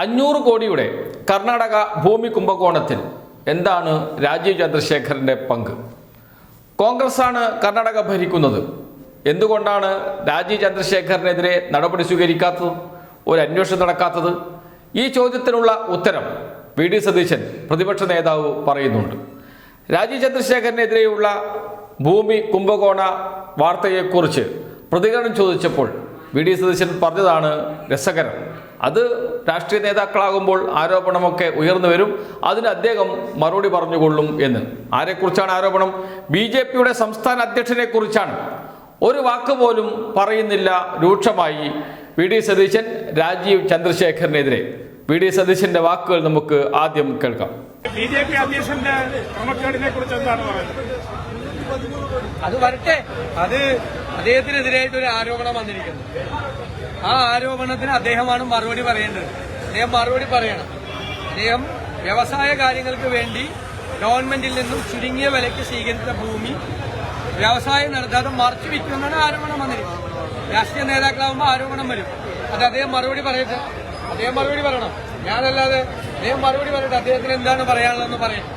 അഞ്ഞൂറ് കോടിയുടെ കർണാടക ഭൂമി കുംഭകോണത്തിൽ എന്താണ് രാജീവ് ചന്ദ്രശേഖറിന്റെ പങ്ക്? കോൺഗ്രസ്സാണ് കർണാടക ഭരിക്കുന്നത്. എന്തുകൊണ്ടാണ് രാജീവ് ചന്ദ്രശേഖരനെതിരെ നടപടി സ്വീകരിക്കാത്തത്? ഒരു അന്വേഷണം നടക്കാത്തത്? ഈ ചോദ്യത്തിനുള്ള ഉത്തരം വി ഡി സതീശൻ പ്രതിപക്ഷ നേതാവ് പറയുന്നുണ്ട്. രാജീവ് ചന്ദ്രശേഖരനെതിരെയുള്ള ഭൂമി കുംഭകോണ വാർത്തയെക്കുറിച്ച് പ്രതികരണം ചോദിച്ചപ്പോൾ വി ഡി സതീശൻ പറഞ്ഞതാണ് രസകരം. അത് രാഷ്ട്രീയ നേതാക്കളാകുമ്പോൾ ആരോപണമൊക്കെ ഉയർന്നു വരും. അതിന് അദ്ദേഹം മറുപടി പറഞ്ഞുകൊള്ളും എന്ന്. ആരെക്കുറിച്ചാണ് ആരോപണം? ബി ജെ പിയുടെ സംസ്ഥാന അധ്യക്ഷനെ കുറിച്ചാണ്. ഒരു വാക്ക് പോലും പറയുന്നില്ല രൂക്ഷമായി വി ഡി സതീശൻ രാജീവ് ചന്ദ്രശേഖരനെതിരെ. വി ഡി സതീശന്റെ വാക്കുകൾ നമുക്ക് ആദ്യം കേൾക്കാം. ബി ജെ പി അധ്യക്ഷന്റെ ക്രമക്കേടിനെ കുറിച്ച് എന്താണ് പറയുന്നത്? അത് വരട്ടെ. അത് അദ്ദേഹത്തിനെതിരായിട്ട് ഒരു ആരോപണം വന്നിരിക്കുന്നു. ആ ആരോപണത്തിന് അദ്ദേഹമാണ് മറുപടി പറയേണ്ടത്. അദ്ദേഹം മറുപടി പറയണം. അദ്ദേഹം വ്യവസായ കാര്യങ്ങൾക്ക് വേണ്ടി ഗവൺമെന്റിൽ നിന്നും ചുരുങ്ങിയ വിലയ്ക്ക് സ്വീകരിച്ച ഭൂമി വ്യവസായം നടത്താതെ മറച്ചു വിൽക്കുമെന്നാണ് ആരോപണം വന്നിരിക്കുന്നത്. രാഷ്ട്രീയ നേതാക്കളാകുമ്പോൾ ആരോപണം വരും. അത് അദ്ദേഹം മറുപടി പറയട്ടെ? അദ്ദേഹം മറുപടി പറയണം. ഞാനല്ലാതെ അദ്ദേഹം മറുപടി പറയട്ടെ? അദ്ദേഹത്തിന് എന്താണ് പറയാനുള്ളതെന്ന് പറയട്ടെ?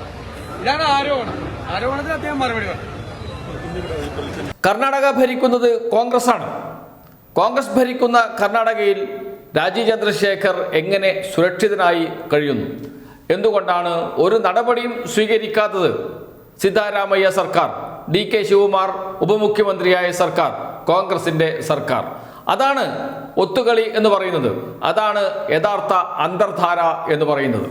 ഇതാണ് ആരോപണം. ആരോപണത്തിന് അദ്ദേഹം മറുപടി പറയും കർണാടക ഭരിക്കുന്നത് കോൺഗ്രസ് ആണ് കോൺഗ്രസ് ഭരിക്കുന്ന കർണാടകയിൽ രാജീവ് ചന്ദ്രശേഖർ എങ്ങനെ സുരക്ഷിതനായി കഴിയുന്നു? എന്തുകൊണ്ടാണ് ഒരു നടപടിയും സ്വീകരിക്കാത്തത്? സിദ്ധാരാമയ്യ സർക്കാർ ഡി കെ ശിവകുമാർ ഉപമുഖ്യമന്ത്രിയായ സർക്കാർ കോൺഗ്രസിന്റെ സർക്കാർ. അതാണ് ഒത്തുകളി എന്ന് പറയുന്നത്. അതാണ് യഥാർത്ഥ അന്തർധാര എന്ന് പറയുന്നത്.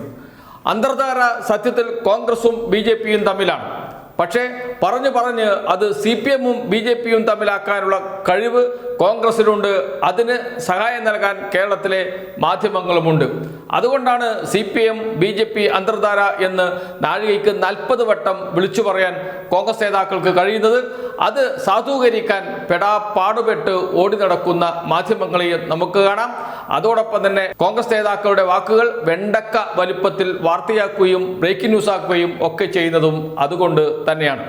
അന്തർധാര സത്യത്തിൽ കോൺഗ്രസും ബി തമ്മിലാണ്. പക്ഷേ പറഞ്ഞു പറഞ്ഞ് അത് സി പി എമ്മും ബി ജെ പിയും തമ്മിലാക്കാനുള്ള കഴിവ് കോൺഗ്രസിനുണ്ട് അതിന് സഹായം നൽകാൻ കേരളത്തിലെ മാധ്യമങ്ങളുമുണ്ട്. അതുകൊണ്ടാണ് C P M B J P അന്തർധാര എന്ന് നാഴികയ്ക്ക് നാൽപ്പത് വട്ടം വിളിച്ചു പറയാൻ കോൺഗ്രസ് നേതാക്കൾക്ക് കഴിയുന്നത്. അത് സാധൂകരിക്കാൻ പെടാ പാടുപെട്ട് ഓടി നടക്കുന്ന മാധ്യമങ്ങളെയും നമുക്ക് കാണാം. അതോടൊപ്പം തന്നെ കോൺഗ്രസ് നേതാക്കളുടെ വാക്കുകൾ വെണ്ടക്ക വലിപ്പത്തിൽ വാർത്തയാക്കുകയും ബ്രേക്കിംഗ് ന്യൂസ് ആക്കുകയും ഒക്കെ ചെയ്യുന്നതും അതുകൊണ്ട് തന്നെയാണ്.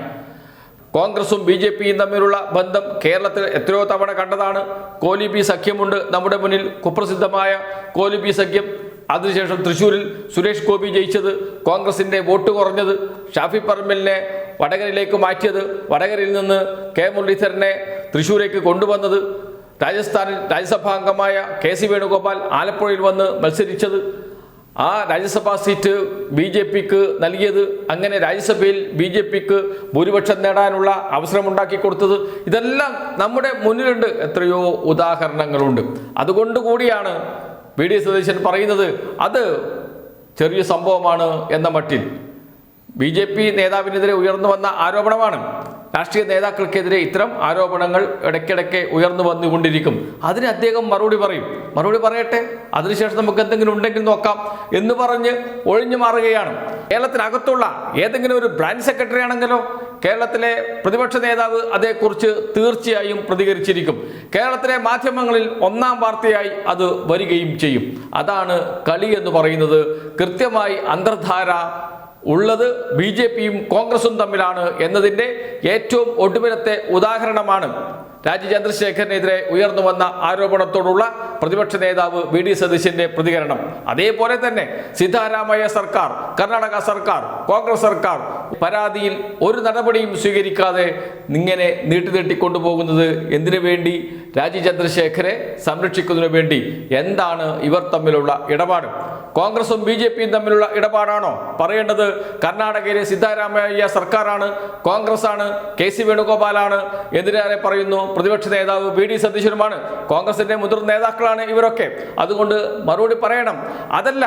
കോൺഗ്രസും ബി ജെ പിയും തമ്മിലുള്ള ബന്ധം കേരളത്തിൽ എത്രയോ തവണ കണ്ടതാണ്. കോലി പി സഖ്യമുണ്ട് നമ്മുടെ മുന്നിൽ. കുപ്രസിദ്ധമായ കോലി പി സഖ്യം. അതിനുശേഷം തൃശ്ശൂരിൽ സുരേഷ് ഗോപി ജയിച്ചത് കോൺഗ്രസിന്റെ വോട്ട് കുറഞ്ഞത് ഷാഫി പറമ്പലിനെ വടകരയിലേക്ക് മാറ്റിയത് വടകരയിൽ നിന്ന് കെ മുരളീധരനെ തൃശ്ശൂരേക്ക് കൊണ്ടുവന്നത് രാജസ്ഥാനിൽ രാജ്യസഭാംഗമായ കെ സി വേണുഗോപാൽ ആലപ്പുഴയിൽ വന്ന് മത്സരിച്ചത്. ആ രാജ്യസഭാ സീറ്റ് ബി ജെ പിക്ക് നൽകിയത് അങ്ങനെ രാജ്യസഭയിൽ ബി ജെ പിക്ക് ഭൂരിപക്ഷം നേടാനുള്ള അവസരമുണ്ടാക്കി കൊടുത്തത് ഇതെല്ലാം നമ്മുടെ മുന്നിലുണ്ട്. എത്രയോ ഉദാഹരണങ്ങളുണ്ട്. അതുകൊണ്ട് കൂടിയാണ് വി ഡി സതീശൻ പറയുന്നത് അത് ചെറിയ സംഭവമാണ് എന്ന മട്ടിൽ. ബി ജെ പി നേതാവിനെതിരെ ഉയർന്നു വന്ന ആരോപണമാണ്. രാഷ്ട്രീയ നേതാക്കൾക്കെതിരെ ഇത്തരം ആരോപണങ്ങൾ ഇടയ്ക്കിടയ്ക്ക് ഉയർന്നു വന്നുകൊണ്ടിരിക്കും. അതിന് അദ്ദേഹം മറുപടി പറയും. മറുപടി പറയട്ടെ? അതിനുശേഷം നമുക്ക് എന്തെങ്കിലും ഉണ്ടെങ്കിൽ നോക്കാം എന്ന് പറഞ്ഞ് ഒഴിഞ്ഞു മാറുകയാണ്. കേരളത്തിനകത്തുള്ള ഏതെങ്കിലും ഒരു ബ്രാഞ്ച് സെക്രട്ടറി ആണെങ്കിലോ കേരളത്തിലെ പ്രതിപക്ഷ നേതാവ് അതേക്കുറിച്ച് തീർച്ചയായും പ്രതികരിച്ചിരിക്കും. കേരളത്തിലെ മാധ്യമങ്ങളിൽ ഒന്നാം വാർത്തയായി അത് വരികയും ചെയ്യും. അതാണ് കളി എന്ന് പറയുന്നത് കൃത്യമായി അന്തർധാര ഉള്ളത് ബി ജെ പിയും കോൺഗ്രസും തമ്മിലാണ് എന്നതിന്റെ ഏറ്റവും ഒടുവിലത്തെ ഉദാഹരണമാണ് രാജീവ് ചന്ദ്രശേഖരനെതിരെ ഉയർന്നു വന്ന ആരോപണത്തോടുള്ള പ്രതിപക്ഷ നേതാവ് വി ഡി സതീശന്റെ പ്രതികരണം. അതേപോലെ തന്നെ സിദ്ധാരാമയ്യ സർക്കാർ കർണാടക സർക്കാർ കോൺഗ്രസ് സർക്കാർ പരാതിയിൽ ഒരു നടപടിയും സ്വീകരിക്കാതെ ഇങ്ങനെ നീട്ടി കൊണ്ടുപോകുന്നത് എന്തിനു വേണ്ടി? രാജീവ് ചന്ദ്രശേഖരെ സംരക്ഷിക്കുന്നതിനു വേണ്ടി എന്താണ് ഇവർ തമ്മിലുള്ള ഇടപാട്? കോൺഗ്രസും ബി ജെ പിയും തമ്മിലുള്ള ഇടപാടാണോ? പറയേണ്ടത് കർണാടകയിലെ സിദ്ധാരാമയ്യ സർക്കാരാണ് ആണ് കെ സി വേണുഗോപാലാണ്. എതിരാരെ പറയുന്നു പ്രതിപക്ഷ നേതാവ് വി ഡി സതീശനുമാണ്. കോൺഗ്രസിന്റെ മുതിർന്ന നേതാക്കളാണ് ഇവരൊക്കെ. അതുകൊണ്ട് മറുപടി പറയണം. അതല്ല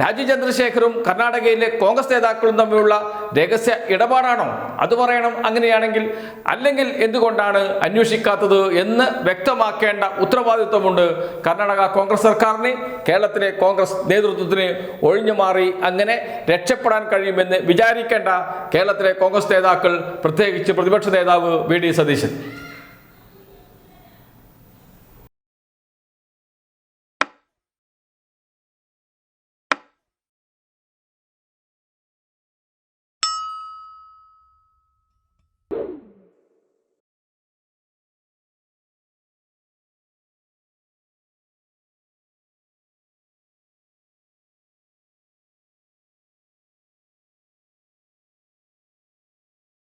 രാജീവ് ചന്ദ്രശേഖറും കർണാടകയിലെ കോൺഗ്രസ് നേതാക്കളും തമ്മിലുള്ള രഹസ്യ ഇടപാടാണോ? അത് പറയണം അങ്ങനെയാണെങ്കിൽ. അല്ലെങ്കിൽ എന്തുകൊണ്ടാണ് അന്വേഷിക്കാത്തത് എന്ന് വ്യക്തമാക്കേണ്ട ഉത്തരവാദിത്വമുണ്ട് കർണാടക കോൺഗ്രസ് സർക്കാരിന് കേരളത്തിലെ കോൺഗ്രസ് നേതൃത്വത്തിന് ഒഴിഞ്ഞു മാറി അങ്ങനെ രക്ഷപ്പെടാൻ കഴിയുമെന്ന് വിചാരിക്കേണ്ട കേരളത്തിലെ കോൺഗ്രസ് നേതാക്കൾ പ്രത്യേകിച്ച് പ്രതിപക്ഷ നേതാവ് വി. ഡി. സതീശൻ.